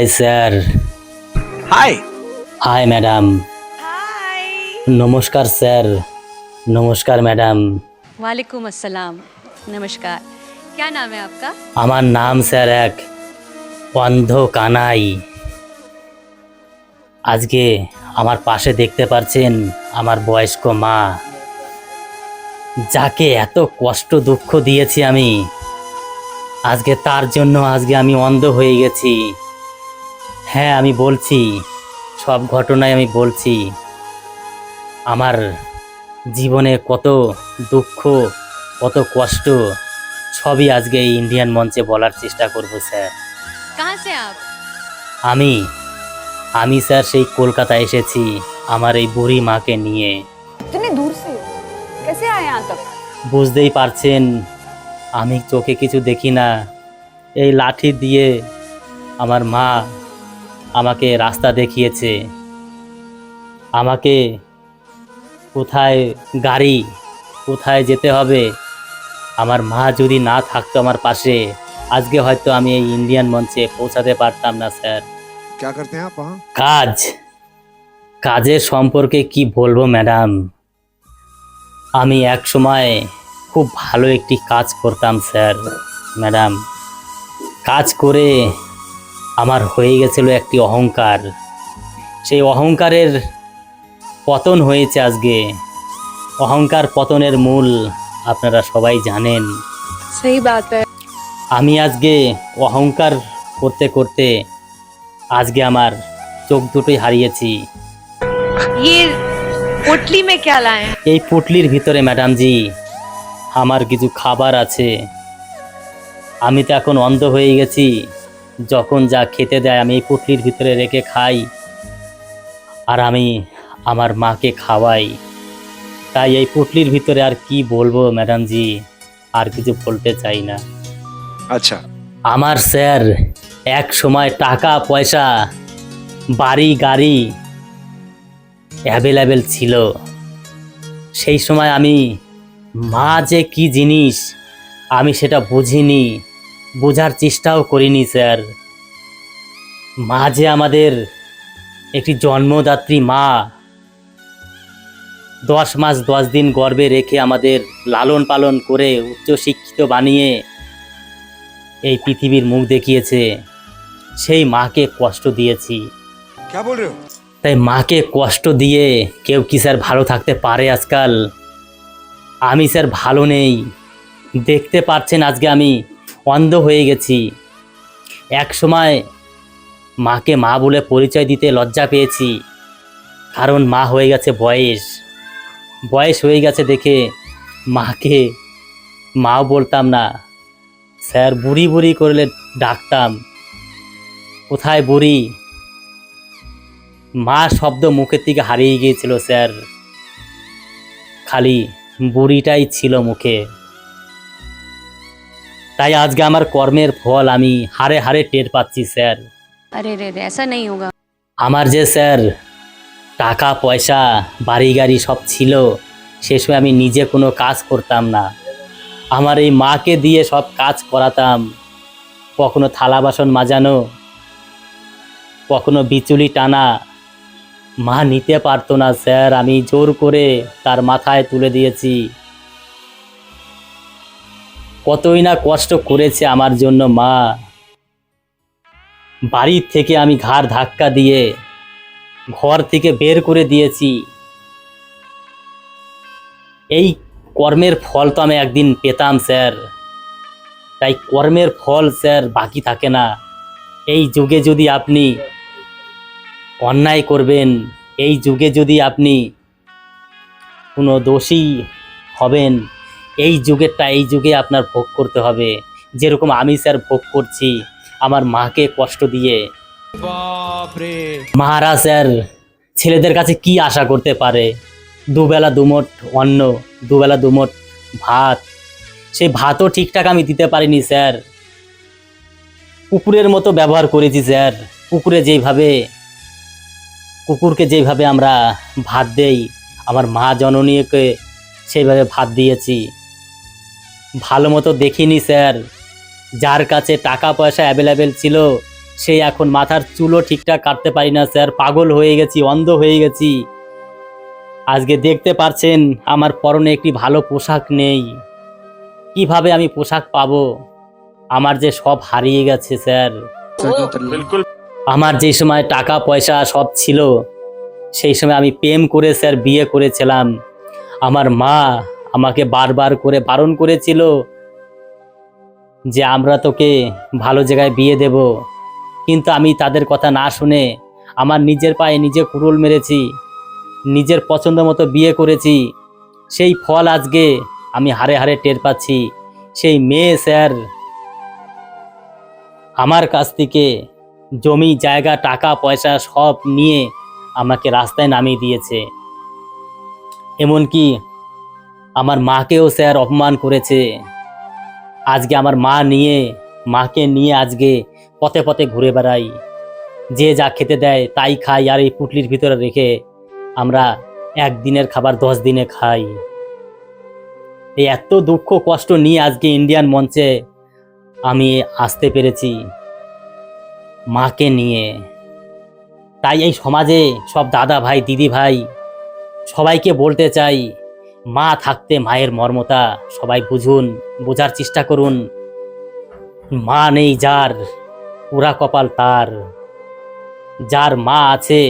hi sir hi hi madam hi নমস্কার sir নমস্কার madam वालेकुम अस्सलाम नमस्कार क्या नाम है आपका আমার নাম স্যার এক অন্ধ কানাই আজকে আমার পাশে দেখতে পাচ্ছেন আমার বয়স্ক মা যাকে এত কষ্ট দুঃখ দিয়েছি আমি আজকে তার জন্য আজকে আমি অন্ধ হয়ে গেছি হ্যাঁ আমি বলছি। সব ঘটনায় আমি বলছি। আমার জীবনে কত দুঃখ কত কষ্ট সবই আজকে এই ইন্ডিয়ান মঞ্চে বলার চেষ্টা করব স্যার। আমি আমি স্যার সেই কলকাতা এসেছি আমার এই বুড়ি মাকে নিয়ে। বুঝতেই পারছেন আমি চোখে কিছু দেখি না। এই লাঠি দিয়ে আমার মা আমাকে রাস্তা দেখিয়েছে। আমাকে কোথায় গাড়ি কোথায় যেতে হবে? আমার মা যদি না থাকতো আমার পাশে আজকে হয়তো আমি এই ইন্ডিয়ান মঞ্চে পৌঁছাতে পারতাম না স্যার। কাজ। কাজের সম্পর্কে কি বলব ম্যাডাম? আমি এক সময় খুব ভালো একটি কাজ করতাম স্যার ম্যাডাম। কাজ করে আমার হয়ে গেছিল একটি অহংকার। সেই অহংকারের পতন হয়েছে আজকে। অহংকার পতনের মূল আপনারা সবাই জানেন। সেই বাত। আমি আজকে অহংকার করতে করতে আজকে আমার চোখ দুটোই হারিয়েছি। ইয়ে, এই পুটলির ভিতরে ম্যাডামজি আমার কিছু খাবার আছে। আমি তো এখন অন্ধ হয়ে গেছি। যখন যা খেতে দেয় আমি এই পুটলির ভিতরে রেখে খাই। আর আমি আমার মাকে খাওয়াই। তাই এই পুটলির ভিতরে আর কি বলব ম্যাডামজি? আর কিছু বলতে চাই না। আচ্ছা। আমার স্যার এক সময় টাকা পয়সা বাড়ি গাড়ি অ্যাভেলেবেল ছিল। সেই সময় আমি মা যে কি জিনিস আমি সেটা বুঝিনি। বোঝার চেষ্টাও করিনি স্যার। মা যে আমাদের একটি জন্মদাত্রী মা দশ মাস দশ দিন গর্বে রেখে আমাদের লালন পালন করে উচ্চশিক্ষিত বানিয়ে এই পৃথিবীর মুখ দেখিয়েছে। সেই মাকে কষ্ট দিয়েছি। তাই মাকে কষ্ট দিয়ে কেউ কি স্যার ভালো থাকতে পারে আজকাল? আমি স্যার ভালো নেই। দেখতে পাচ্ছেন আজকে আমি অন্ধ হয়ে গেছি। এক সময় মাকে মা বলে পরিচয় দিতে লজ্জা পেয়েছি, কারণ মা হয়ে গেছে বয়স। বয়স হয়ে গেছে দেখে মাকে মাও বলতাম না, স্যার, বুড়ি বুড়ি করলে ডাকতাম। কোথায় বুড়ি? মা শব্দ মুখের থেকে হারিয়ে গিয়েছিল, স্যার, খালি বুড়িটাই ছিল মুখে। তাই আজকে আমার কর্মের ফল আমি হারে হারে টের পাচ্ছি স্যার। আরে রে রে এসা হোগা আমার যে স্যার টাকা পয়সা বাড়ি গাড়ি সব ছিল সে সময় আমি নিজে কোনো কাজ করতাম না। আমার এই মাকে দিয়ে সব কাজ করাতাম। কখনো থালা বাসন মাজানো কখনো বিচুলি টানা। মা নিতে পারতো না স্যার আমি জোর করে তার মাথায় তুলে দিয়েছি। কতই না কষ্ট করেছে আমার জন্য মা। বাড়ির থেকে আমি ঘাড় ধাক্কা দিয়ে ঘর থেকে বের করে দিয়েছি। এই কর্মের ফল তো আমি একদিন পেতাম, স্যার। তাই কর্মের ফল, স্যার, বাকি থাকে না। এই যুগে যদি আপনি অন্যায় করবেন, এই যুগে যদি আপনি কোনো দোষী হবেন এই যুগেরটা এই যুগে আপনার ভোগ করতে হবে। যেরকম আমি স্যার ভোগ করছি আমার মাকে কষ্ট দিয়ে। মারা স্যার ছেলেদের কাছে কি আশা করতে পারে? দুবেলা দুমোট অন্ন দুবেলা দুমোট ভাত। সেই ভাতও ঠিকঠাক আমি দিতে পারিনি স্যার। কুকুরের মতো ব্যবহার করেছি স্যার। কুকুরে যেইভাবে কুকুরকে যেভাবে আমরা ভাত দেই আমার মা জননীকে সেইভাবে ভাত দিয়েছি। ভালো মতো দেখিনি স্যার। যার কাছে টাকা পয়সা অ্যাভেলেবেল ছিল সেই এখন মাথার চুলও ঠিকঠাক কাটতে পারি না স্যার। পাগল হয়ে গেছি অন্ধ হয়ে গেছি। আজকে দেখতে পারছেন আমার পরনে একটি ভালো পোশাক নেই। কীভাবে আমি পোশাক পাবো? আমার যে সব হারিয়ে গেছে স্যার। আমার যে সময় টাকা পয়সা সব ছিল সেই সময় আমি প্রেম করে স্যার বিয়ে করেছিলাম। আমার মা আমাকে বারবার করে বারণ করেছিল যে আমরা তোকে ভালো জায়গায় বিয়ে দেব। কিন্তু আমি তাদের কথা না শুনে আমার নিজের পায়ে নিজে কুড়ুল মেরেছি, নিজের পছন্দ মতো বিয়ে করেছি। সেই ফল আজকে আমি হারে হারে টের পাচ্ছি। সেই মেয়ে স্যার আমার কাছ থেকে জমি, জায়গা, টাকা, পয়সা সব নিয়ে আমাকে রাস্তায় নামিয়ে দিয়েছে। এমনকি আমার মাকেও স্যার অপমান করেছে। আজকে আমার মা নিয়ে, মাকে নিয়ে আজকে পথে পথে ঘুরে বেড়াই। যে যা খেতে দেয় তাই খাই আর এই পুটলির ভিতরে রেখে আমরা একদিনের খাবার দশ দিনে খাই। এই এত দুঃখ কষ্ট নিয়ে আজকে ইন্ডিয়ান মঞ্চে আমি আসতে পেরেছি মাকে নিয়ে। তাই এই সমাজে সব দাদা ভাই, দিদি ভাই সবাইকে বলতে চাই মা থাকতে মায়ের মর্মতা সবাই বুঝুন বোঝার চেষ্টা করুন মা নেই যার পুরা কপাল তার যার মা আছে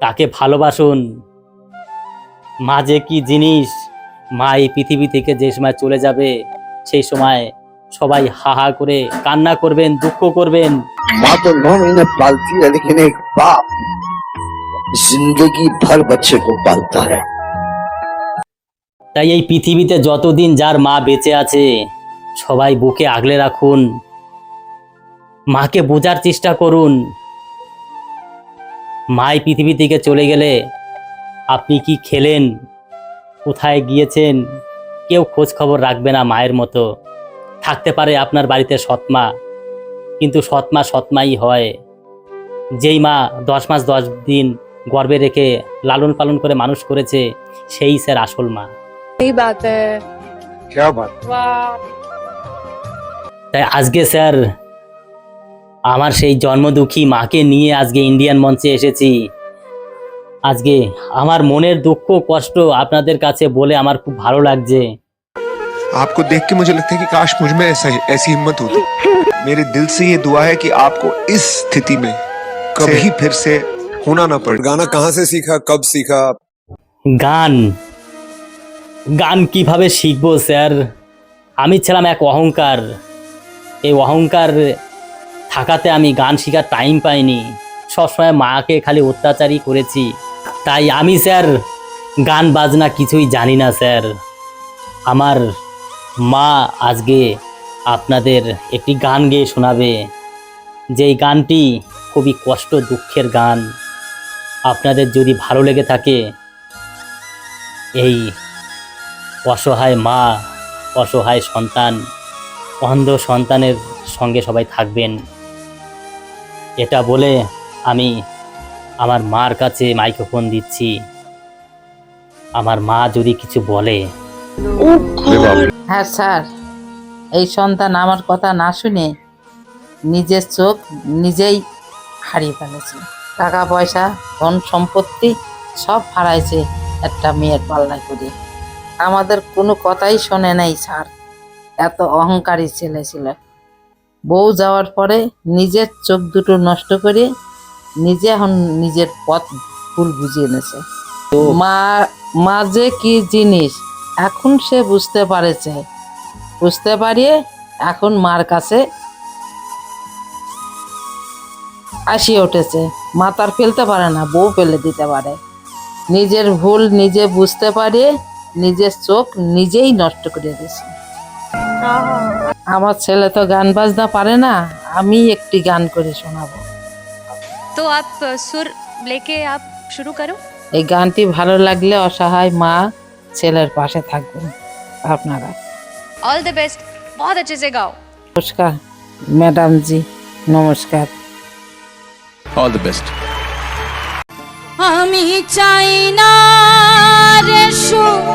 তাকে ভালোবাসুন মা যে কি জিনিস মা এই পৃথিবী থেকে যে সময় চলে যাবে সেই সময় সবাই হা হা করে কান্না করবেন দুঃখ করবেন माँ तो नौ महीने पालती है लेकिन एक बाप जिंदगी भर बच्चे को पालता है তাই এই পৃথিবীতে যতদিন যার মা বেঁচে আছে, সবাই বুকে আগলে রাখুন। মাকে বোঝার চেষ্টা করুন। মাই পৃথিবী থেকে চলে গেলে আপনি কি খেলেন? কোথায় গিয়েছেন? কেউ খোঁজ খবর রাখবে না মায়ের মতো। থাকতে পারে আপনার বাড়িতে সৎমা, কিন্তু সৎমা সৎমাই হয়। যেই মা দশ মাস দশ দিন গর্বে রেখে লালন পালন করে মানুষ করেছে, সেই স্যার আসল মা। सही बात है क्या बात वाह তাই আজকে স্যার আমার সেই জন্মদুঃখী মাকে নিয়ে আজকে ইন্ডিয়ান মঞ্চে এসেছি আজকে আমার মনের দুঃখ কষ্ট আপনাদের কাছে বলে আমার খুব ভালো লাগছে आपको देख के मुझे लगता है कि काश मुझ में ऐसा ऐसी हिम्मत होती मेरे दिल से ये दुआ है कि आपको इस स्थिति में कभी फिर से होना ना पड़े गाना कहाँ से सीखा कब सीखा গান গান কীভাবে শিখব, স্যার? আমি ছিলাম এক অহংকার। এই অহংকার থাকাতে আমি গান শেখার টাইম পাইনি। সবসময় মাকে খালি অত্যাচারই করেছি। তাই আমি, স্যার, গান, বাজনা কিছুই জানি না, স্যার। আমার মা আজকে আপনাদের একটি গান গেয়ে শোনাবে। যেই গানটি খুবই কষ্ট, দুঃখের গান। আপনাদের যদি ভালো লেগে থাকে, এই অসহায় মা, অসহায় সন্তান, অন্ধ সন্তানের সঙ্গে সবাই থাকবেন। এটা বলে আমি আমার মার কাছে মাইক্রোফোন দিচ্ছি। আমার মা যদি কিছু বলে। হ্যাঁ স্যার, এই সন্তান আমার কথা না শুনে নিজের চোখ নিজেই হারিয়ে ফেলেছে। টাকা, পয়সা, ধন, সম্পত্তি সব হারাইছে একটা মেয়ের পাল্লায় করে আমাদের কোনো কথাই শোনে নাই, স্যার। এত অহংকারী ছেলে ছিল। বউ যাওয়ার পরে নিজের চোখ দুটো নষ্ট করে নিজে এখন নিজের পথ ভুল বুঝিয়ে এনেছে। মা মা যে কি জিনিস, এখন সে বুঝতে পারেছে। বুঝতে পারিয়ে এখন মার কাছে আসিয়ে উঠেছে। মা তার ফেলতে পারে না, বউ ফেলে দিতে পারে। নিজের ভুল নিজে বুঝতে পারিয়ে নিজের চোখ নিজেই নষ্ট করে দিয়েছে আমার ছেলে তো গান বাজনা পারে না আমি একটি গান করে শোনাবো तो आप अ, सुर लेके आप शुरू करो এই গানটি ভালো লাগলে অসহায় মা ছেলের পাশে থাকবেন আপনারা ऑल द बेस्ट बहुत अच्छे से गाओ নমস্কার ম্যাডাম জি নমস্কার ऑल द बेस्ट আমি চাই না রে সুখ।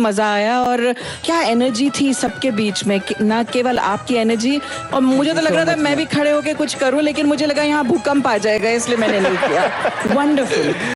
मज़ा आया और क्या एनर्जी थी सबके बीच में? ना केवल आपकी एनर्जी और मुझे तो लग रहा था मैं भी खड़े होकर कुछ करूँ लेकिन मुझे लगा यहाँ भूकंप आ जाएगा इसलिए मैंने नहीं किया। वंडरफुल